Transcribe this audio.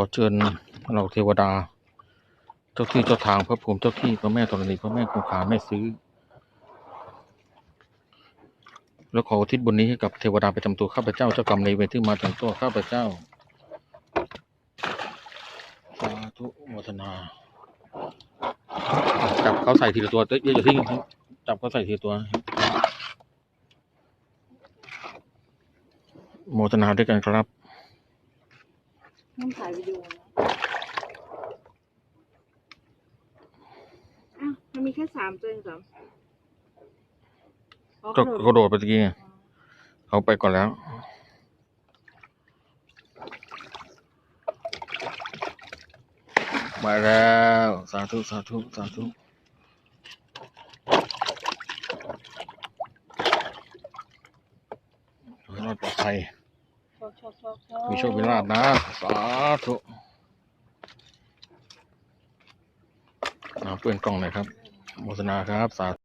อเชิญเราเทวดา เจ้าที่เจ้าทางพระภูมิเจ้าที่พระแม่ธรณีพระแม่คงคาแม่ซื้อ แล้วขออุทิศบุญนี้ให้กับเทวดาประจำตัวข้าพเจ้าเจ้ากรรมในเวรที่มาถึงตัวข้าพเจ้าสาธุโมทนา จับเขาใส่ทีละตัวเอ้ยอย่าทิ้งจับเขาใส่ทีละตัว โมทนาด้วยกันครับ ต้องถ่ายวิดีโอนะอ้าวมันมีแค่สามตัวเองเหรออ๋อก็กระโดดเขาโดดไปตะกี้ไงเขาไปก่อนแล้ว มาแล้ว สาธุ สาธุ สาธุ ขอให้รอดปลอดภัย มีโชคมีลาภนะสาธุเอาเปื้อนกล้องหน่อยครับโมทนาครับสาธุ